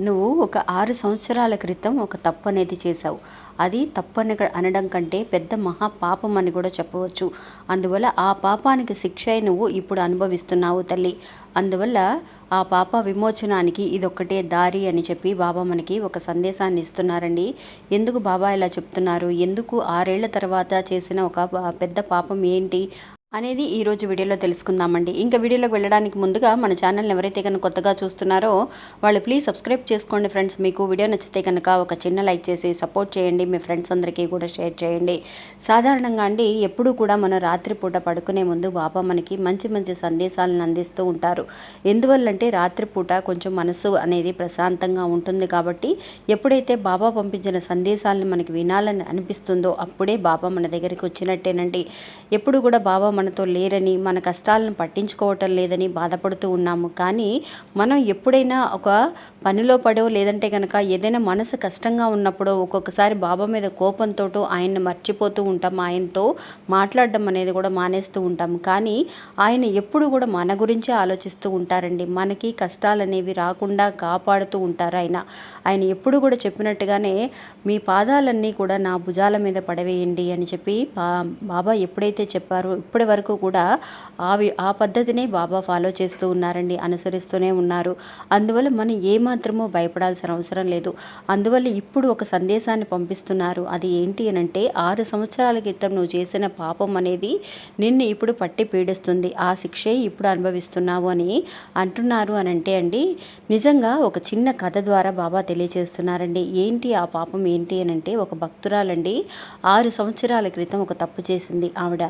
నువ్వు ఒక ఆరు సంవత్సరాల క్రితం ఒక తప్పు అనేది చేశావు. అది తప్పని అనడం కంటే పెద్ద మహా పాపం అని కూడా చెప్పవచ్చు. అందువల్ల ఆ పాపానికి శిక్ష నువ్వు ఇప్పుడు అనుభవిస్తున్నావు తల్లి. అందువల్ల ఆ పాప విమోచనానికి ఇదొక్కటే దారి అని చెప్పి బాబా మనకి ఒక సందేశాన్ని ఇస్తున్నారండి. ఎందుకు బాబా ఇలా చెప్తున్నారు? ఎందుకు ఆరేళ్ళ తర్వాత చేసిన ఒక పెద్ద పాపం ఏంటి? అనేది ఈరోజు వీడియోలో తెలుసుకుందామండి. ఇంకా వీడియోలోకి వెళ్ళడానికి ముందుగా మన ఛానల్ని ఎవరైతే కనుక కొత్తగా చూస్తున్నారో వాళ్ళు ప్లీజ్ సబ్స్క్రైబ్ చేసుకోండి ఫ్రెండ్స్. మీకు వీడియో నచ్చితే కనుక ఒక చిన్న లైక్ చేసి సపోర్ట్ చేయండి. మీ ఫ్రెండ్స్ అందరికీ కూడా షేర్ చేయండి. సాధారణంగా అండి ఎప్పుడూ కూడా మనం రాత్రిపూట పడుకునే ముందు బాబా మనకి మంచి మంచి సందేశాలను అందిస్తూ ఉంటారు. ఎందువల్లంటే రాత్రిపూట కొంచెం మనసు అనేది ప్రశాంతంగా ఉంటుంది కాబట్టి ఎప్పుడైతే బాబా పంపించిన సందేశాలను మనకి వినాలని అనిపిస్తుందో అప్పుడే బాబా మన దగ్గరికి వచ్చినట్టేనండి. ఎప్పుడు కూడా బాబా మనతో లేరని మన కష్టాలను పట్టించుకోవటం లేదని బాధపడుతూ ఉన్నాము. కానీ మనం ఎప్పుడైనా ఒక పనిలో పడో లేదంటే కనుక ఏదైనా మనసు కష్టంగా ఉన్నప్పుడో ఒక్కొక్కసారి బాబా మీద కోపంతో ఆయన్ని మర్చిపోతూ ఉంటాం. ఆయనతో మాట్లాడడం అనేది కూడా మానేస్తూ ఉంటాం. కానీ ఆయన ఎప్పుడు కూడా మన గురించే ఆలోచిస్తూ ఉంటారండి. మనకి కష్టాలు అనేవి రాకుండా కాపాడుతూ ఉంటారు ఆయన. ఆయన ఎప్పుడు కూడా చెప్పినట్టుగానే మీ పాదాలన్నీ కూడా నా భుజాల మీద పడవేయండి అని చెప్పి బాబా ఎప్పుడైతే చెప్పారో ఇప్పటి వరకు కూడా ఆ ఆ పద్ధతినే బాబా ఫాలో చేస్తూ ఉన్నారండి అనుసరిస్తూనే ఉన్నారు. అందువల్ల మనం ఏమాత్రమో భయపడాల్సిన అవసరం లేదు. అందువల్ల ఇప్పుడు ఒక సందేశాన్ని పంపిస్తున్నారు. అది ఏంటి అని అంటే ఆరు సంవత్సరాల క్రితం నువ్వు చేసిన పాపం అనేది నిన్ను ఇప్పుడు పట్టి పీడిస్తుంది. ఆ శిక్షే ఇప్పుడు అనుభవిస్తున్నావు అని అంటున్నారు అని అంటే అండి నిజంగా ఒక చిన్న కథ ద్వారా బాబా తెలియజేస్తున్నారండి ఏంటి ఆ పాపం? ఏంటి అని అంటే ఒక భక్తురాలండి ఆరు సంవత్సరాల క్రితం ఒక తప్పు చేసింది. ఆవిడ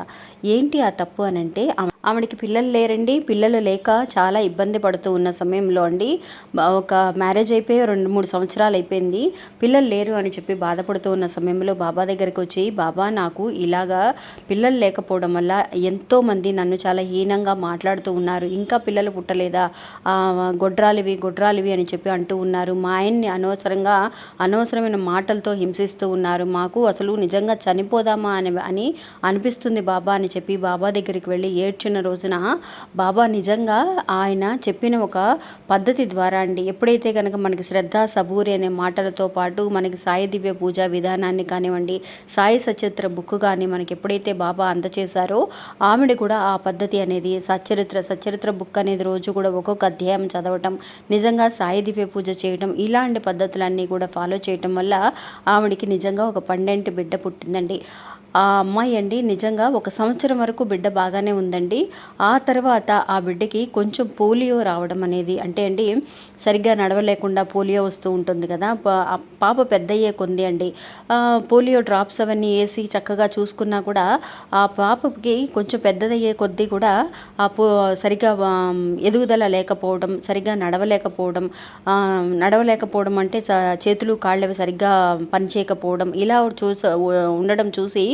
ఏంటి ఆ తప్పు అని అంటే ఆవిడకి పిల్లలు లేరండి. పిల్లలు లేక చాలా ఇబ్బంది పడుతూ ఉన్న సమయంలో అండి ఒక మ్యారేజ్ అయిపోయి రెండు మూడు సంవత్సరాలు అయిపోయింది. పిల్లలు లేరు అని చెప్పి బాధపడుతూ ఉన్న సమయంలో బాబా దగ్గరికి వచ్చి బాబా నాకు ఇలాగా పిల్లలు లేకపోవడం వల్ల ఎంతోమంది నన్ను చాలా హీనంగా మాట్లాడుతూ ఉన్నారు. ఇంకా పిల్లలు పుట్టలేదా? గొడ్రాలివి గొడ్రాలివి అని చెప్పి అంటూ ఉన్నారు. మా ఆయన్ని అనవసరంగా అనవసరమైన మాటలతో హింసిస్తూ ఉన్నారు. మాకు అసలు నిజంగా చనిపోదామా అని అని అనిపిస్తుంది బాబా అని చెప్పి బాబా దగ్గరికి వెళ్ళి ఏడ్చిన కూర్చున్న రోజున బాబా నిజంగా ఆయన చెప్పిన ఒక పద్ధతి ద్వారా అండి. ఎప్పుడైతే కనుక మనకి శ్రద్ధ సబూరి అనే మాటలతో పాటు మనకి సాయి దివ్య పూజ విధానాన్ని కానివ్వండి సాయి సచరిత్ర బుక్ కానీ మనకి ఎప్పుడైతే బాబా అందచేశారో ఆమెడు కూడా ఆ పద్ధతి అనేది సచరిత్ర సచరిత్ర బుక్ అనేది రోజు కూడా ఒక్కొక్క అధ్యాయం చదవటం నిజంగా సాయి దివ్య పూజ చేయడం ఇలాంటి పద్ధతులన్నీ కూడా ఫాలో చేయటం వల్ల ఆవిడికి నిజంగా ఒక పండంటి బిడ్డ పుట్టిందండి. ఆ అమ్మాయి అండి నిజంగా ఒక సంవత్సరం వరకు బిడ్డ బాగానే ఉందండి. ఆ తర్వాత ఆ బిడ్డకి కొంచెం పోలియో రావడం అనేది అంటే అండి సరిగ్గా నడవలేకుండా పోలియో వస్తూ ఉంటుంది కదా. పాప పెద్దయ్యే కొంది అండి. పోలియో డ్రాప్స్ అవన్నీ వేసి చక్కగా చూసుకున్నా కూడా ఆ పాపకి కొంచెం పెద్దదయ్యే కొద్దీ కూడా ఆ పో సరిగ్గా ఎదుగుదల లేకపోవడం సరిగ్గా నడవలేకపోవడం నడవలేకపోవడం అంటే చేతులు కాళ్ళవి సరిగ్గా పనిచేయకపోవడం ఇలా చూస ఉండడం చూసి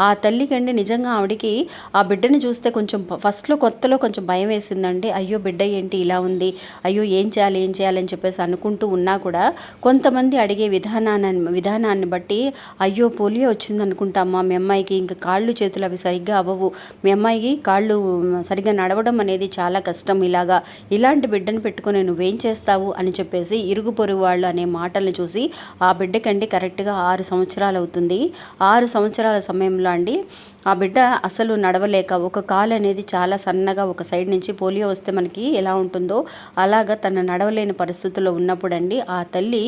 ఆ తల్లికండి నిజంగా ఆవిడికి ఆ బిడ్డని చూస్తే కొంచెం ఫస్ట్లో కొత్తలో కొంచెం భయం వేసిందండి అయ్యో బిడ్డ ఏంటి ఇలా ఉంది? అయ్యో ఏం చేయాలి ఏం చేయాలని చెప్పేసి అనుకుంటూ ఉన్నా కూడా కొంతమంది అడిగే విధానాన్ని విధానాన్ని బట్టి అయ్యో పోలియో వచ్చింది అనుకుంటామా మీ అమ్మాయికి ఇంకా కాళ్ళు చేతులు అవి సరిగ్గా అవ్వవు. మీ అమ్మాయికి కాళ్ళు సరిగ్గా నడవడం అనేది చాలా కష్టం. ఇలాగా ఇలాంటి బిడ్డను పెట్టుకుని నువ్వేం చేస్తావు? అని చెప్పేసి ఇరుగు పొరుగు వాళ్ళు అనే మాటల్ని చూసి ఆ బిడ్డకండి కరెక్ట్గా ఆరు సంవత్సరాలు అవుతుంది. ఆరు సంవత్సరాల సమయంలో అండి ఆ బిడ్డ అసలు నడవలేక ఒక కాలు అనేది చాలా సన్నగా ఒక సైడ్ నుంచి పోలియో వస్తే మనకి ఎలా ఉంటుందో అలాగా తన నడవలేని పరిస్థితుల్లో ఉన్నప్పుడండి ఆ తల్లి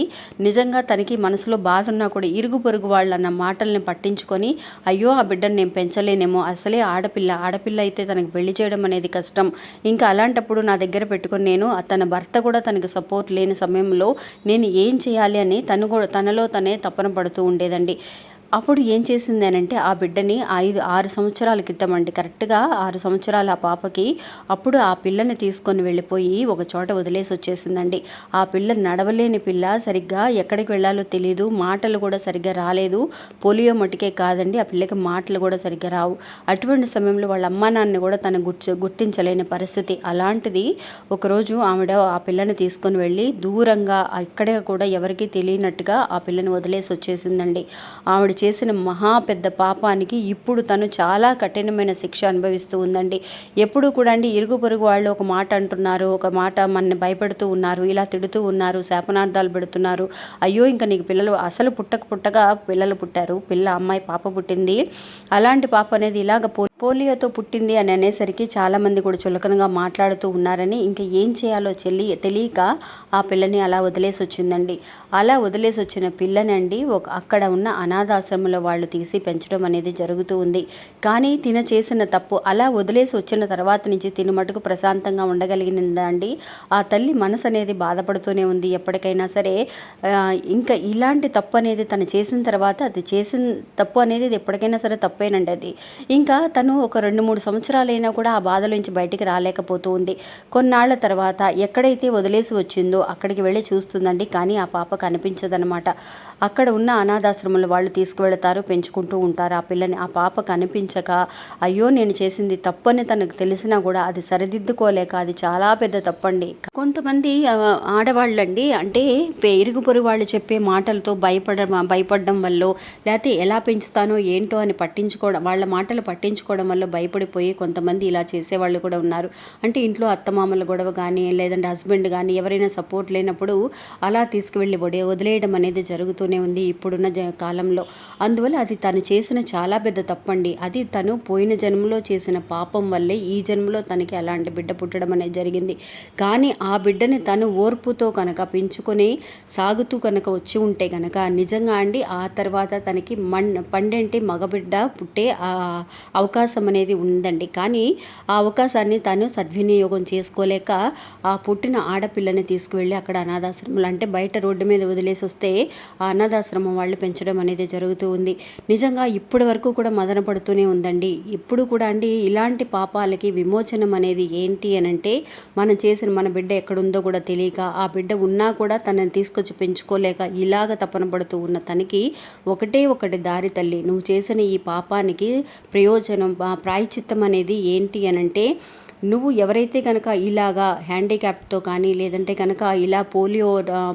నిజంగా తనకి మనసులో బాధ ఉన్నా కూడా ఇరుగు పొరుగు వాళ్ళు అన్న మాటల్ని పట్టించుకొని అయ్యో ఆ బిడ్డను నేను పెంచలేనేమో అసలే ఆడపిల్ల ఆడపిల్ల అయితే తనకి పెళ్ళి చేయడం అనేది కష్టం. ఇంకా అలాంటప్పుడు నా దగ్గర పెట్టుకొని నేను తన భర్త కూడా తనకు సపోర్ట్ లేని సమయంలో నేను ఏం చేయాలి అని తను కూడా తనలో తనే తప్పన పడుతూ ఉండేదండి. అప్పుడు ఏం చేసింది అని అంటే ఆ బిడ్డని ఐదు ఆరు సంవత్సరాల క్రితం అండి. కరెక్ట్గా ఆరు సంవత్సరాల ఆ పాపకి అప్పుడు ఆ పిల్లని తీసుకొని వెళ్ళిపోయి ఒక చోట వదిలేసి వచ్చేసిందండి. ఆ పిల్ల నడవలేని పిల్ల సరిగ్గా ఎక్కడికి వెళ్ళాలో తెలియదు మాటలు కూడా సరిగ్గా రాలేదు. పోలియో మటుకే కాదండి ఆ పిల్లకి మాటలు కూడా సరిగ్గా రావు. అటువంటి సమయంలో వాళ్ళ అమ్మా నాన్న కూడా తను గుర్తి గుర్తించలేని పరిస్థితి. అలాంటిది ఒకరోజు ఆవిడ ఆ పిల్లని తీసుకొని వెళ్ళి దూరంగా ఇక్కడే కూడా ఎవరికీ తెలియనట్టుగా ఆ పిల్లని వదిలేసి వచ్చేసిందండి. ఆవిడ చేసిన మహా పెద్ద పాపానికి ఇప్పుడు తను చాలా కఠినమైన శిక్ష అనుభవిస్తూ ఉందండి. ఎప్పుడు కూడా అండి ఇరుగు పొరుగు వాళ్ళు ఒక మాట అంటున్నారు ఒక మాట మన భయపెడుతూ ఉన్నారు ఇలా తిడుతూ ఉన్నారు శాపనార్థాలు పెడుతున్నారు. అయ్యో ఇంకా నీకు పిల్లలు అసలు పుట్టక పుట్టగా పిల్లలు పుట్టారు పిల్ల అమ్మాయి పాప పుట్టింది. అలాంటి పాప అనేది ఇలాగ పో పోలియోతో పుట్టింది అని అనేసరికి చాలామంది కూడా చులకనగా మాట్లాడుతూ ఉన్నారని ఇంకా ఏం చేయాలో చెల్లి తెలియక ఆ పిల్లని అలా వదిలేసి వచ్చిందండి అలా వదిలేసి వచ్చిన పిల్లనండి ఒక అక్కడ ఉన్న అనాథాశ్రమంలో వాళ్ళు తీసి పెంచడం అనేది జరుగుతూ ఉంది. కానీ తిన చేసిన తప్పు అలా వదిలేసి వచ్చిన తర్వాత నుంచి తిన మటుకు ప్రశాంతంగా ఉండగలిగినదా అండి ఆ తల్లి మనసు అనేది బాధపడుతూనే ఉంది. ఎప్పటికైనా సరే ఇంకా ఇలాంటి తప్పు అనేది తను చేసిన తర్వాత అది చేసిన తప్పు అనేది అది ఎప్పటికైనా సరే తప్పేనండి అది. ఇంకా తను ఒక రెండు మూడు సంవత్సరాలైనా కూడా ఆ బాధల నుంచి బయటికి రాలేకపోతూ ఉంది. కొన్నాళ్ళ తర్వాత ఎక్కడైతే వదిలేసి వచ్చిందో అక్కడికి వెళ్ళి చూస్తుందండి. కానీ ఆ పాప కనిపించదనమాట అక్కడ ఉన్న అనాథాశ్రమంలో వాళ్ళు తీసుకువెళతారు పెంచుకుంటూ ఉంటారు. ఆ పిల్లని ఆ పాప కనిపించక అయ్యో నేను చేసింది తప్పని తనకు తెలిసినా కూడా అది సరిదిద్దుకోలేక అది చాలా పెద్ద తప్పండి. కొంతమంది ఆడవాళ్ళండి అంటే పే- ఇరుగు పొరుగు వాళ్ళు చెప్పే మాటలతో భయపడ భయపడడం వల్ల లేకపోతే ఎలా పెంచుతానో ఏంటో అని పట్టించుకోవడం వాళ్ళ మాటలు పట్టించుకోవడం వల్ల భయపడిపోయి కొంతమంది ఇలా చేసేవాళ్ళు కూడా ఉన్నారు. అంటే ఇంట్లో అత్తమామల గొడవ కానీ లేదంటే హస్బెండ్ కానీ ఎవరైనా సపోర్ట్ లేనప్పుడు అలా తీసుకువెళ్ళి వడే వదిలేయడం అనేది జరుగుతూనే ఉంది ఇప్పుడున్న జ కాలంలో. అందువల్ల అది తను చేసిన చాలా పెద్ద తప్పండి. అది తను పోయిన జన్మలో చేసిన పాపం వల్లే ఈ జన్మలో తనకి అలాంటి బిడ్డ పుట్టడం అనేది జరిగింది. కానీ ఆ బిడ్డని తను ఓర్పుతో కనుక పెంచుకొని సాగుతూ కనుక వచ్చి ఉంటే కనుక నిజంగా అండి ఆ తర్వాత తనకి మన్ పండంటి మగబిడ్డ పుట్టే అవకాశం అనేది ఉందండి. కానీ ఆ అవకాశాన్ని తను సద్వినియోగం చేసుకోలేక ఆ పుట్టిన ఆడపిల్లని తీసుకువెళ్ళి అక్కడ అనాథాశ్రమంలో అంటే బయట రోడ్డు మీద వదిలేసి వస్తే ఆ అనాథాశ్రమం వాళ్ళు పెంచడం అనేది జరుగుతుంది. జరుగుతూ ఉంది. నిజంగా ఇప్పటి వరకు కూడా మదన పడుతూనే ఉందండి. ఇప్పుడు కూడా అండి ఇలాంటి పాపాలకి విమోచనం అనేది ఏంటి అని అంటే మనం చేసిన మన బిడ్డ ఎక్కడుందో కూడా తెలియక ఆ బిడ్డ ఉన్నా కూడా తనని తీసుకొచ్చి పెంచుకోలేక ఇలాగ తపన పడుతూ ఉన్న తనకి ఒకటే ఒకటి దారి తల్లి. నువ్వు చేసిన ఈ పాపానికి ప్రయోజనం ప్రాయచిత్తం అనేది ఏంటి అని అంటే నువ్వు ఎవరైతే కనుక ఇలాగా హ్యాండిక్యాప్తో కానీ లేదంటే కనుక ఇలా పోలియో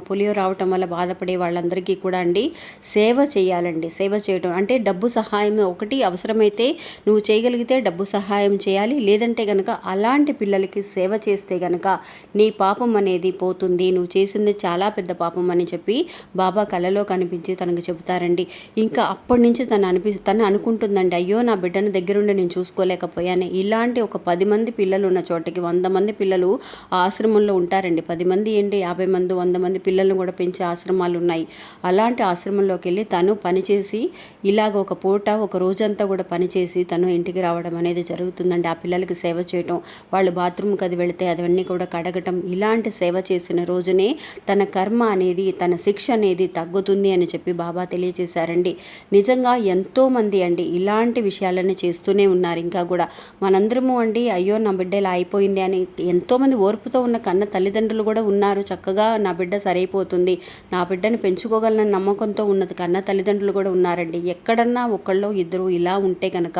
పోలియో రావటం వల్ల బాధపడే వాళ్ళందరికీ కూడా అండి సేవ చేయాలండి. సేవ చేయడం అంటే డబ్బు సహాయం ఒకటి అవసరమైతే నువ్వు చేయగలిగితే డబ్బు సహాయం చేయాలి. లేదంటే కనుక అలాంటి పిల్లలకి సేవ చేస్తే కనుక నీ పాపం అనేది పోతుంది. నువ్వు చేసింది చాలా పెద్ద పాపం అని చెప్పి బాబా కలలో కనిపించి తనకు చెబుతారండి. ఇంకా అప్పటి నుంచి తను అనిపి తను అనుకుంటుందండి అయ్యో నా బిడ్డను దగ్గరుండి నేను చూసుకోలేకపోయాను. ఇలాంటి ఒక పది మంది పిల్లలు పిల్లలు ఉన్న చోటకి వంద మంది పిల్లలు ఆశ్రమంలో ఉంటారండి. పది మంది ఏంటి? యాభై మంది వంద మంది పిల్లలను కూడా పెంచే ఆశ్రమాలు ఉన్నాయి. అలాంటి ఆశ్రమంలోకి వెళ్ళి తను పనిచేసి ఇలాగ ఒక పూట ఒక రోజంతా కూడా పనిచేసి తను ఇంటికి రావడం అనేది జరుగుతుందండి. ఆ పిల్లలకి సేవ చేయటం వాళ్ళు బాత్రూమ్కి అది వెళితే అవన్నీ కూడా కడగటం ఇలాంటి సేవ చేసిన రోజునే తన కర్మ అనేది తన శిక్ష అనేది తగ్గుతుంది అని చెప్పి బాబా తెలియజేశారండి. నిజంగా ఎంతోమంది అండి ఇలాంటి విషయాలను చేస్తూనే ఉన్నారు. ఇంకా కూడా మనందరము అండి అయ్యో నా బిడ్డ ఇలా అయిపోయింది అని ఎంతోమంది ఓర్పుతో ఉన్న కన్న తల్లిదండ్రులు కూడా ఉన్నారు. చక్కగా నా బిడ్డ సరైపోతుంది. నా బిడ్డని పెంచుకోగలన నమ్మకంతో ఉన్నది కన్న తల్లిదండ్రులు కూడా ఉన్నారండి. ఎక్కడన్నా ఒకళ్ళు ఇద్దరు ఇలా ఉంటే కనుక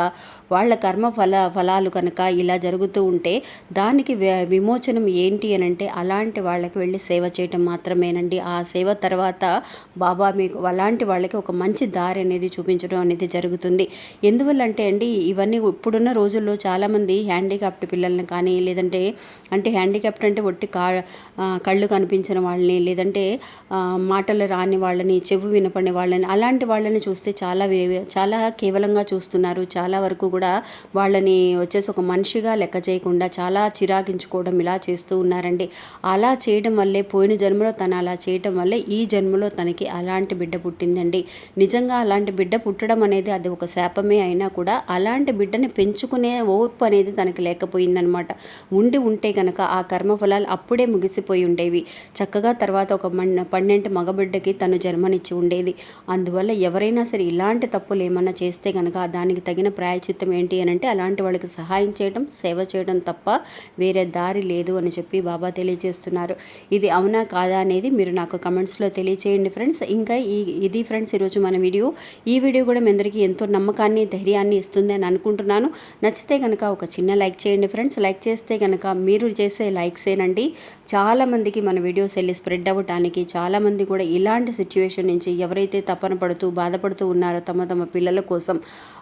వాళ్ళ కర్మ ఫల ఫలాలు కనుక ఇలా జరుగుతూ ఉంటే దానికి విమోచనం ఏంటి అని అంటే అలాంటి వాళ్ళకి వెళ్ళి సేవ చేయటం మాత్రమేనండి. ఆ సేవ తర్వాత బాబా మీకు అలాంటి వాళ్ళకి ఒక మంచి దారి అనేది చూపించడం అనేది జరుగుతుంది. ఎందువల్ల అంటే అండి ఇవన్నీ ఇప్పుడున్న రోజుల్లో చాలామంది హ్యాండిక్యాప్ట్ పిల్లల్ని కానీ లేదంటే అంటే హ్యాండిక్యాప్ట్ అంటే ఒట్టి కా కళ్ళు కనిపించిన వాళ్ళని లేదంటే మాటలు రాని వాళ్ళని చెవు వినపడిన వాళ్ళని అలాంటి వాళ్ళని చూస్తే చాలా చాలా కేవలంగా చూస్తున్నారు. చాలా వరకు కూడా వాళ్ళని వచ్చేసి ఒక మనిషిగా లెక్క చేయకుండా చాలా చిరాకించుకోవడం ఇలా చేస్తూ ఉన్నారండి. అలా చేయడం వల్లే పోయిన జన్మలో తను అలా చేయటం వల్లే ఈ జన్మలో తనకి అలాంటి బిడ్డ పుట్టిందండి. నిజంగా అలాంటి బిడ్డ పుట్టడం అనేది అది ఒక శాపమే అయినా కూడా అలాంటి బిడ్డని పెంచుకునే ఓర్పు అనేది తనకి లేకపోయిందనమాట అనమాట ఉండి ఉంటే గనక ఆ కర్మఫలాలు అప్పుడే ముగిసిపోయి ఉండేవి. చక్కగా తర్వాత ఒక మన్ పన్నెండు మగబిడ్డకి తను జన్మనిచ్చి ఉండేది. అందువల్ల ఎవరైనా సరే ఇలాంటి తప్పులు ఏమన్నా చేస్తే గనక దానికి తగిన ప్రాయచిత్తం ఏంటి అని అంటే అలాంటి వాళ్ళకి సహాయం చేయడం సేవ చేయడం తప్ప వేరే దారి లేదు అని చెప్పి బాబా తెలియజేస్తున్నారు. ఇది అవునా కాదా అనేది మీరు నాకు కమెంట్స్లో తెలియచేయండి ఫ్రెండ్స్. ఇంకా ఈ ఇది ఫ్రెండ్స్ ఈరోజు మన వీడియో. ఈ వీడియో కూడా మీ అందరికీ ఎంతో నమ్మకాన్ని ధైర్యాన్ని ఇస్తుంది అని అనుకుంటున్నాను. నచ్చితే కనుక ఒక చిన్న లైక్ చేయండి ఫ్రెండ్స్. లైక్ చేస్తే కనుక మీరు చేసే లైక్సేనండి చాలామందికి మన వీడియోస్ వెళ్ళి స్ప్రెడ్ అవ్వటానికి చాలామంది కూడా ఇలాంటి సిచ్యువేషన్ నుంచి ఎవరైతే తపన పడుతూ బాధపడుతూ ఉన్నారో తమ తమ పిల్లల కోసం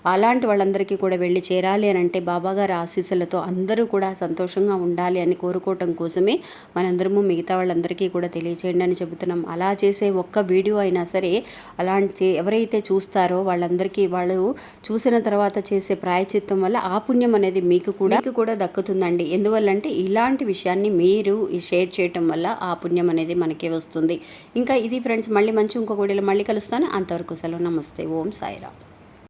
అలాంటి వాళ్ళందరికీ కూడా వెళ్ళి చేరాలి అని అంటే బాబాగారి ఆశీస్సులతో అందరూ కూడా సంతోషంగా ఉండాలి అని కోరుకోవటం కోసమే మనందరము మిగతా వాళ్ళందరికీ కూడా తెలియచేయండి అని చెబుతున్నాం. అలా చేసే ఒక్క వీడియో అయినా సరే అలాంటి ఎవరైతే చూస్తారో వాళ్ళందరికీ వాళ్ళు చూసిన తర్వాత చేసే ప్రాయచిత్తం వల్ల ఆ పుణ్యం అనేది మీకు కూడా మీకు కూడా దక్కుతుందండి. ఎందువల్లంటే ఇలాంటి విషయాన్ని మీరు షేర్ చేయటం వల్ల ఆ పుణ్యం అనేది మనకే వస్తుంది. ఇంకా ఇది ఫ్రెండ్స్ మళ్ళీ మంచి ఇంకొక వీడియోలో మళ్ళీ కలుస్తాను. అంతవరకు సెలవు. నమస్తే. ఓం సాయిరామ్.